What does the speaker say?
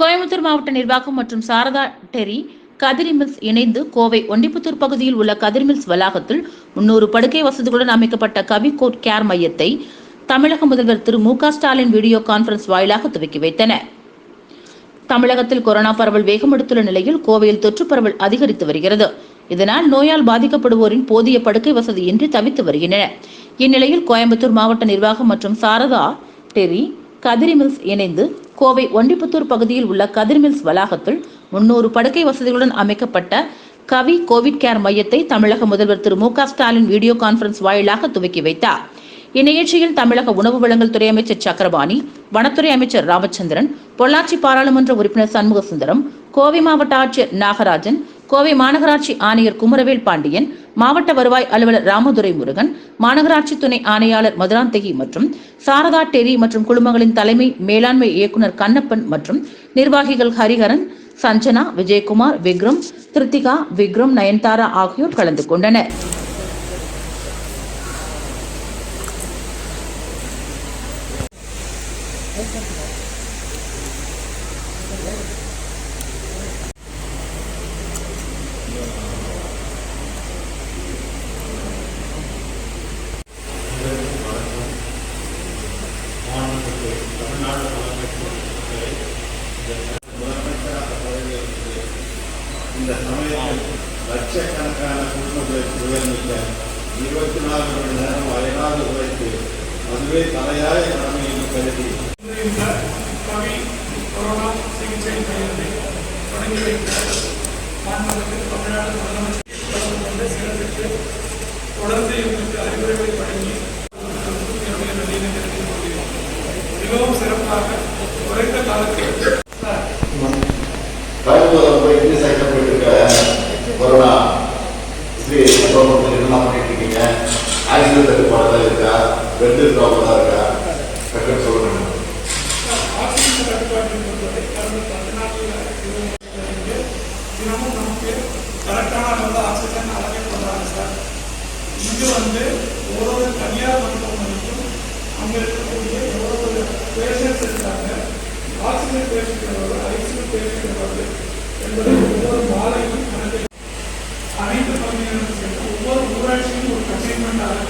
கோயம்புத்தூர் மாவட்ட நிர்வாகம் மற்றும் சாரதா டெரி கதிரி மில்ஸ் இணைந்து கோவை ஒண்டிப்புத்தூர் பகுதியில் உள்ள கதிரி மில்ஸ் வளாகத்தில் முன்னூறு படுக்கை வசதிகளுடன் அமைக்கப்பட்ட கவி கோட் கேர் மையத்தை தமிழக முதல்வர் திரு மு ஸ்டாலின் வீடியோ கான்பரன்ஸ் வாயிலாக துவக்கி வைத்தனர். தமிழகத்தில் கொரோனா பரவல் வேகமெடுத்துள்ள நிலையில் கோவையில் தொற்று பரவல் அதிகரித்து வருகிறது. இதனால் நோயால் பாதிக்கப்படுவோரின் போதிய படுக்கை வசதியின்றி தவித்து வருகின்றனர். இந்நிலையில் கோயம்புத்தூர் மாவட்ட நிர்வாகம் மற்றும் சாரதா டெரி கதிரி மில்ஸ் இணைந்து கோவை ஒண்டிப்புத்தூர் பகுதியில் உள்ள கதிர் மில்ஸ் வளாகத்தில் முன்னூறு படுக்கை வசதிகளுடன் அமைக்கப்பட்ட கவி கோவிட் கேர் மையத்தை தமிழக முதல்வர் திரு மு க ஸ்டாலின் வீடியோ கான்பரன்ஸ் வாயிலாக துவக்கி வைத்தார். இந்நிகழ்ச்சியில் தமிழக உணவு வழங்கல் துறை அமைச்சர் சக்கரபாணி வனத்துறை அமைச்சர் ராமச்சந்திரன் பொள்ளாச்சி பாராளுமன்ற உறுப்பினர் சண்முக சுந்தரம் கோவை மாவட்ட ஆட்சியர் நாகராஜன் கோவை மாநகராட்சி ஆணையர் குமரவேல் பாண்டியன் மாவட்ட வருவாய் அலுவலர் ராமதுரை முருகன் மாநகராட்சி துணை ஆணையாளர் மதுராந்தகி மற்றும் சாரதா டெரி மற்றும் குழுமங்களின் தலைமை மேலாண்மை இயக்குனர் கண்ணப்பன் மற்றும் நிர்வாகிகள் ஹரிஹரன் சஞ்சனா விஜயகுமார் விக்ரம் திருத்திகா விக்ரம் நயன்தாரா ஆகியோர் கலந்து கொண்டனர். இந்த சமயத்தில் லட்சக்கணக்கான குடும்பங்களை உயர்ந்திக்க இருபத்தி நாலு மணி நேரம் அயராது உழைத்து அதுவே தலையாய கடமை என்று கருதி கவி கொரோனா சிகிச்சை மையத்தை தொடங்கி வைத்த மாண்புமிகு தமிழ்நாடு முதலமைச்சர் கலந்து கொண்டு சிறப்பித்து தொடர்ந்து இவங்களுக்கு அறிவுரைகளை வழங்கி மிகவும் சிறப்பு தினமும் நமக்கு கரெக்டான அளவில் ஆக்சிஜன் அளவே பண்ணுறாங்க சார். இங்கு வந்து ஒவ்வொரு தனியார் மருத்துவமனைக்கும் அங்கே இருக்கக்கூடிய எவ்வளவு பேஷண்ட்ஸ் இருக்காங்க. ஆக்சிஜன் பேஷண்ட் எவ்வளவு ஐசியூ பேஷண்ட் எவ்வளவு என்பதை ஒவ்வொரு மாலையும் கணக்கு அனைத்து பகுதியினரும் சேர்த்து ஒவ்வொரு ஊராட்சியும் ஒரு கண்டெய்ன்மெண்ட் அளவு